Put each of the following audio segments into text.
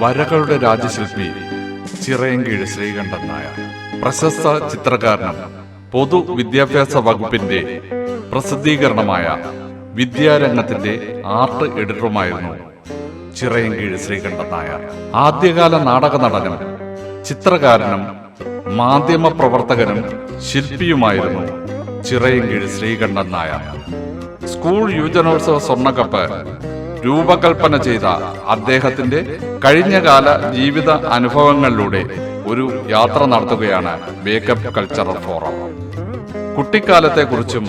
വരകളുടെ രാജശില്പി ചിറയൻകീഴ് ശ്രീകണ്ഠൻ നായർ. പ്രശസ്ത ചിത്രകാരനും പൊതു വിദ്യാഭ്യാസ വകുപ്പിന്റെ പ്രസിദ്ധീകരണമായ വിദ്യാരംഗത്തിന്റെ ആർട്ട് എഡിറ്ററുമായിരുന്നു ചിറയൻകീഴ് ശ്രീകണ്ഠൻ നായർ. ആദ്യകാല നാടക നടനും ചിത്രകാരനും മാധ്യമ പ്രവർത്തകനും ശില്പിയുമായിരുന്നു ചിറയൻകീഴ് ശ്രീകണ്ഠൻ നായർ. സ്കൂൾ യുവജനോത്സവ സ്വർണക്കപ്പ് രൂപകൽപ്പന ചെയ്ത അദ്ദേഹത്തിന്റെ കഴിഞ്ഞകാല ജീവിത അനുഭവങ്ങളിലൂടെ ഒരു യാത്ര നടത്തുകയാണ് ബേക്കപ്പ് കൾച്ചറൽ ഫോറം കുട്ടിക്കാലത്തെക്കുറിച്ചും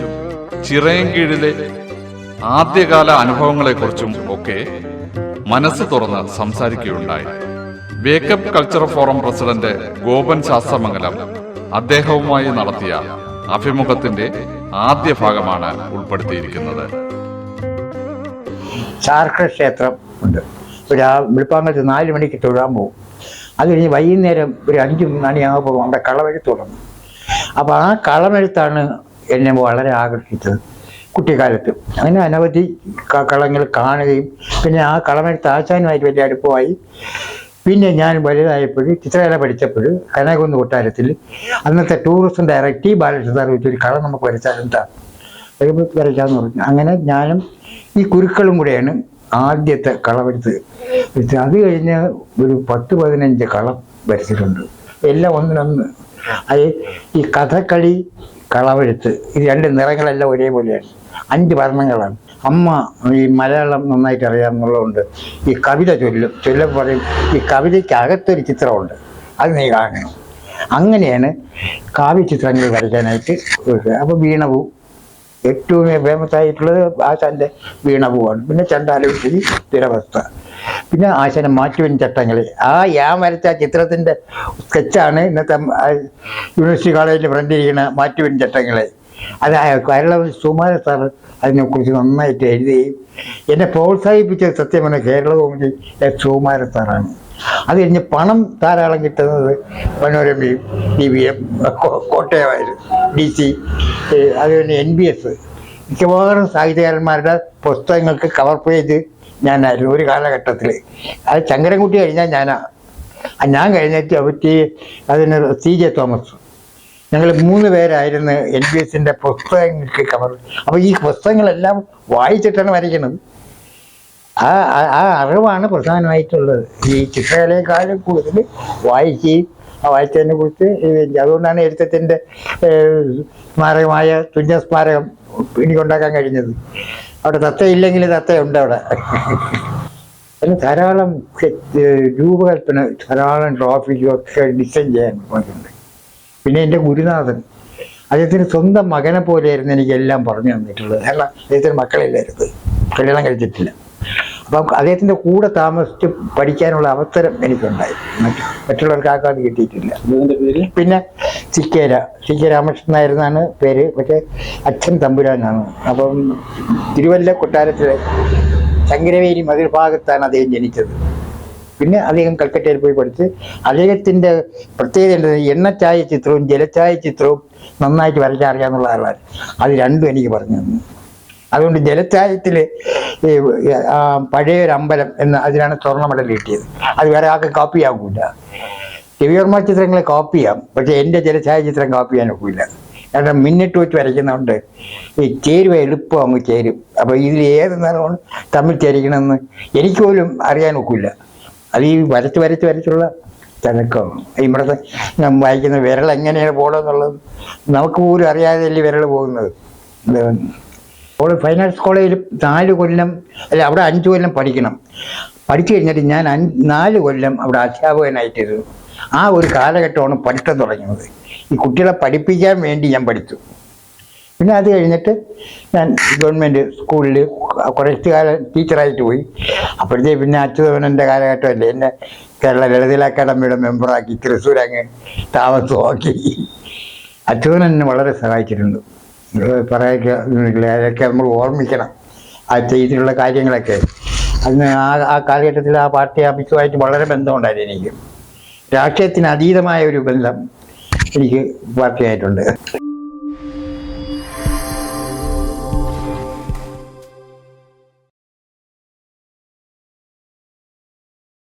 ചിറയൻകീഴിലെ ആദ്യകാല അനുഭവങ്ങളെക്കുറിച്ചും ഒക്കെ മനസ്സ് തുറന്ന് സംസാരിക്കുകയുണ്ടായി. Back up cultural forum president Gopan Sasthamangalam അദ്ദേഹവുമായി നടത്തിയ അഭിമുഖത്തിന്റെ ആദ്യ ഭാഗമാണ് ഉൾപ്പെടുത്തിയിരിക്കുന്നത്. ക്ഷേത്രം ഉണ്ട്. വെളുപ്പാങ്കത്ത് നാല് മണിക്ക് തൊഴാൻ പോകും. അത് കഴിഞ്ഞ് വൈകുന്നേരം ഒരു അഞ്ച് മണിയാകുമ്പോൾ അവിടെ കളമെഴുത്ത് തുടങ്ങും. അപ്പോൾ ആ കളമെഴുത്താണ് എന്നെ വളരെ ആകർഷിച്ചത് കുട്ടിക്കാലത്ത്. അങ്ങനെ അനവധി കളങ്ങൾ കാണുകയും പിന്നെ ആ കളമെഴുത്ത് ആശാനുമായിട്ട് വലിയ അടുപ്പമായി പിന്നെ ഞാൻ വലുതായപ്പോൾ ചിത്രകല പഠിച്ചപ്പോൾ കനകുന്ന് കൊട്ടാരത്തിൽ അന്നത്തെ ടൂറിസം ഡയറക്ടർ ബാലകൃഷ്ണ ഒരു കള നമുക്ക് വരച്ചാലെന്താ വരയ്ക്കാന്ന് പറഞ്ഞു. അങ്ങനെ ഞാനും ഈ കുരുക്കളും കൂടെയാണ് ആദ്യത്തെ കള വരുത്ത് അത് കഴിഞ്ഞ് ഒരു പത്ത് പതിനഞ്ച് കളം വരച്ചിട്ടുണ്ട്. എല്ലാം ഒന്നിനൊന്ന്. അത് ഈ കഥകളി കളമെഴുത്ത് ഇത് രണ്ട് നിറങ്ങളെല്ലാം ഒരേപോലെയാണ്. അഞ്ച് വർണങ്ങളാണ്. അമ്മ ഈ മലയാളം നന്നായിട്ട് അറിയാമെന്നുള്ളതുകൊണ്ട് ഈ കവിത ചൊല്ലും ചൊല്ലം പറയും ഈ കവിതയ്ക്ക് അകത്തൊരു ചിത്രമുണ്ട്. അത് നീ കാണണം. അങ്ങനെയാണ് കാവ്യചിത്രങ്ങൾ വരയ്ക്കാനായിട്ട് അപ്പോൾ വീണപൂ ഏറ്റവും ഫേമസ് ആയിട്ടുള്ളത് ആശാന്റെ വീണപൂവാണ്. പിന്നെ ചണ്ടാലുശ്ശേരി സ്ഥിരവസ്ഥ പിന്നെ ആശാനം മാറ്റുവൻ ചട്ടങ്ങൾ ആ ഞാൻ വരച്ച ചിത്രത്തിന്റെ സ്കെച്ചാണ് ഇന്നത്തെ യൂണിവേഴ്സിറ്റി കോളേജിൽ ഫ്രണ്ടിരിക്കുന്ന മാറ്റുവൻ ചട്ടങ്ങളെ. അത് കേരള സുമാര സാർ അതിനെക്കുറിച്ച് നന്നായിട്ട് എഴുതുകയും എന്നെ പ്രോത്സാഹിപ്പിച്ചത് സത്യം പറഞ്ഞ കേരള കോമഡി സുമാര സാറാണ്. അത് കഴിഞ്ഞ് പണം ധാരാളം കിട്ടുന്നത് മനോരമയും ടി വി എം കോട്ടയമായിരുന്നു ഡി സി അതുപോലെ എൻ ബി എസ്. മിക്കവാറും സാഹിത്യകാരന്മാരുടെ പുസ്തകങ്ങൾക്ക് കവർ പേജ് ഞാനായിരുന്നു ഒരു കാലഘട്ടത്തിൽ അത് ചങ്കരൻകുട്ടി കഴിഞ്ഞാൽ ഞാനാ. ഞാൻ കഴിഞ്ഞിട്ട് അവറ്റി അതിന് സി ജെ തോമസ്. ഞങ്ങൾ മൂന്ന് പേരായിരുന്നു എൻ ബി എസിന്റെ പുസ്തകങ്ങൾക്ക് കവർ അപ്പോൾ ഈ പുസ്തകങ്ങളെല്ലാം വായിച്ചിട്ടാണ് വരയ്ക്കുന്നത്. ആ ആ- അറിവാണ് പ്രധാനമായിട്ടുള്ളത്. ഈ ചിത്രകലയെക്കാളും കൂടുതൽ വായിക്കുകയും ആ വായിച്ചതിനെ കുറിച്ച് അതുകൊണ്ടാണ് എഴുത്തത്തിന്റെ സ്മാരകമായ തുഞ്ച സ്മാരകം എനിക്കുണ്ടാക്കാൻ കഴിഞ്ഞത്. അവിടെ തത്തയില്ലെങ്കിൽ തത്തയുണ്ട് അവിടെ. അതിന് ധാരാളം രൂപകൽപ്പന ധാരാളം ട്രോഫിക്കും ഒക്കെ ഡിസൈൻ ചെയ്യാൻ പോയിട്ടുണ്ട് പിന്നെ എന്റെ ഗുരുനാഥൻ അദ്ദേഹത്തിന് സ്വന്തം മകനെ പോലെയായിരുന്നു എനിക്ക് എല്ലാം പറഞ്ഞു തന്നിട്ടുള്ളത്. അല്ല അദ്ദേഹത്തിന് മക്കളില്ലായിരുന്നു. കല്യാണം കഴിച്ചിട്ടില്ല. അപ്പം അദ്ദേഹത്തിന്റെ കൂടെ താമസിച്ച് പഠിക്കാനുള്ള അവസരം എനിക്കുണ്ടായി. മറ്റ് മറ്റുള്ളവർക്ക് ആക്കാതെ കിട്ടിയിട്ടില്ല. പിന്നെ ചിക്കേര. സി കെ രാമകൃഷ്ണൻ നായരെന്നാണ് പേര്. പക്ഷേ അച്ഛൻ തമ്പുരാനാണ്. അപ്പം തിരുവല്ല കൊട്ടാരത്തിലെ ശങ്കരവേരി മതിൽ ഭാഗത്താണ് അദ്ദേഹം ജനിച്ചത്. പിന്നെ അദ്ദേഹം കൽക്കട്ടയിൽ പോയി പഠിച്ച് അദ്ദേഹത്തിന്റെ പ്രത്യേകത എന്താ എണ്ണച്ചായ ചിത്രവും ജലച്ചായ ചിത്രവും നന്നായിട്ട് വരയ്ക്കാൻ ആളാണ്. അത് രണ്ടും എനിക്ക് പറഞ്ഞു തന്നു. അതുകൊണ്ട് ജലച്ചായത്തിൽ പഴയൊരമ്പലം എന്ന് അതിനാണ് സ്വർണ മെഡൽ കിട്ടിയത്. അത് വേറെ ആൾക്ക് കോപ്പി ആകൂല രവിവർമ്മ ചിത്രങ്ങളെ കോപ്പി ചെയ്യാം പക്ഷെ എന്റെ ജലഛായ ചിത്രം കോപ്പി ചെയ്യാൻ ഒക്കില്ല. കാരണം മിന്നിട്ട് വെച്ച് വരയ്ക്കുന്നതുകൊണ്ട് ഈ ചേരുവ എളുപ്പം അങ്ങ് ചേരും. അപ്പോൾ ഇതിൽ ഏത് നിറമാണ് തമ്മിൽ ചേരിക്കണമെന്ന് എനിക്ക് പോലും അറിയാൻ ഒക്കില്ല. അത് ഈ വരച്ച് വരച്ച് വരച്ചുള്ള തിരക്കമാണ് ഇവിടുത്തെ ഞാൻ വായിക്കുന്ന വിരൽ എങ്ങനെയാണ് പോകണമെന്നുള്ളത് നമുക്ക് പോലും അറിയാതെയല്ലേ വിരൽ പോകുന്നത്. അപ്പോൾ ഫൈൻ ആർട്സ് കോളേജിൽ നാല് കൊല്ലം അല്ല അവിടെ അഞ്ച് കൊല്ലം പഠിക്കണം. പഠിച്ചു കഴിഞ്ഞിട്ട് ഞാൻ നാല് കൊല്ലം അവിടെ അധ്യാപകനായിട്ടിരുന്നു. ആ ഒരു കാലഘട്ടമാണ് പഠിത്തം തുടങ്ങുന്നത് ഈ കുട്ടികളെ പഠിപ്പിക്കാൻ വേണ്ടി ഞാൻ പഠിച്ചു. പിന്നെ അത് കഴിഞ്ഞിട്ട് ഞാൻ ഗവൺമെന്റ് സ്കൂളിൽ കുറച്ച് കാലം ടീച്ചറായിട്ട് പോയി. അപ്പോഴത്തേക്ക് പിന്നെ അച്യുതവനന്റെ കാലഘട്ടമല്ലേ. എന്നെ കേരള ലളിതല അക്കാദമിയുടെ മെമ്പറാക്കി തൃശ്ശൂർ അങ്ങ് താമസമാക്കി. അച്യുതൻ എന്നെ വളരെ സഹായിച്ചിട്ടുണ്ട്. പറയുക അതൊക്കെ നമ്മൾ ഓർമ്മിക്കണം ആ ചെയ്തിട്ടുള്ള കാര്യങ്ങളൊക്കെ. അന്ന് ആ ആ കാലഘട്ടത്തിൽ ആ പാർട്ടി ആഫീസുമായിട്ട് വളരെ ബന്ധമുണ്ടായിരുന്നു എനിക്ക്. രാഷ്ട്രീയത്തിന് അതീതമായ ഒരു ബന്ധം എനിക്ക് പാർട്ടിയായിട്ടുണ്ട്.